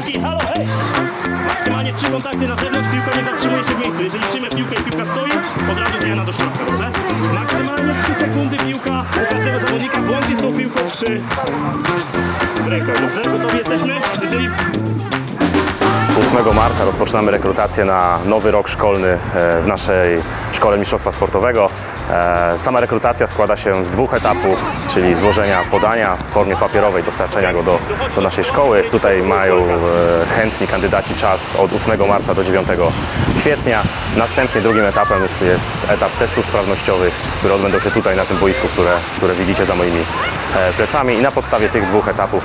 Chłopaki, halo, hej! Maksymalnie trzy kontakty na zewnątrz, piłka nie zatrzymuje się w miejscu. Jeżeli trzyma piłkę i piłka stoi, od razu zmiana do środka, dobrze? Maksymalnie 3 sekundy piłka u każdego zawodnika, włącznie z tą piłką przy ręką, dobrze? Gotowi jesteśmy? Jeżeli 8 marca rozpoczynamy rekrutację na nowy rok szkolny e, w naszej Szkole Mistrzostwa Sportowego. E, Sama rekrutacja składa się z dwóch etapów, czyli złożenia podania w formie papierowej, dostarczenia go do, do naszej szkoły. Tutaj mają e, chętni kandydaci czas od 8 marca do 9 kwietnia. Następnie drugim etapem jest, jest etap testów sprawnościowych, które odbędą się tutaj na tym boisku, które, które widzicie za moimi plecami i na podstawie tych dwóch etapów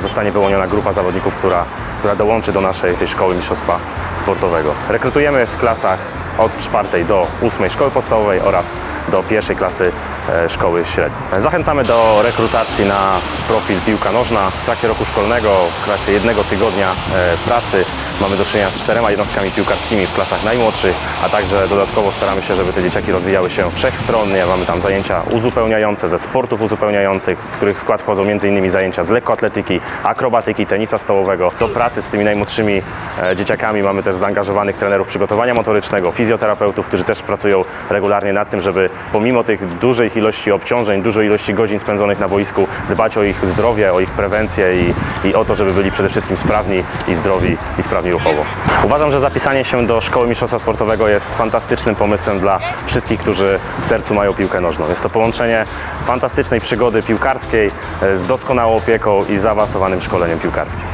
zostanie wyłoniona grupa zawodników, która, która dołączy do naszej szkoły mistrzostwa sportowego. Rekrutujemy w klasach od czwartej do ósmej szkoły podstawowej oraz do pierwszej klasy e, szkoły średniej. Zachęcamy do rekrutacji na profil piłka nożna. W trakcie roku szkolnego, w trakcie jednego tygodnia e, pracy mamy do czynienia z czterema jednostkami piłkarskimi w klasach najmłodszych, a także dodatkowo staramy się, żeby te dzieciaki rozwijały się wszechstronnie. Mamy tam zajęcia uzupełniające ze sportów uzupełniających, w których skład wchodzą m.in. zajęcia z lekkoatletyki, akrobatyki, tenisa stołowego. Do pracy z tymi najmłodszymi e, dzieciakami mamy też zaangażowanych trenerów przygotowania motorycznego, fizjoterapeutów, którzy też pracują regularnie nad tym, żeby pomimo tych dużej ilości obciążeń, dużej ilości godzin spędzonych na boisku, dbać o ich zdrowie, o ich prewencję i, i o to, żeby byli przede wszystkim sprawni i zdrowi i sprawni ruchowo. Uważam, że zapisanie się do Szkoły Mistrzostwa Sportowego jest fantastycznym pomysłem dla wszystkich, którzy w sercu mają piłkę nożną. Jest to połączenie fantastycznej przygody piłkarskiej e, z doskonałą opieką i zaawansowanym szkoleniem piłkarskim.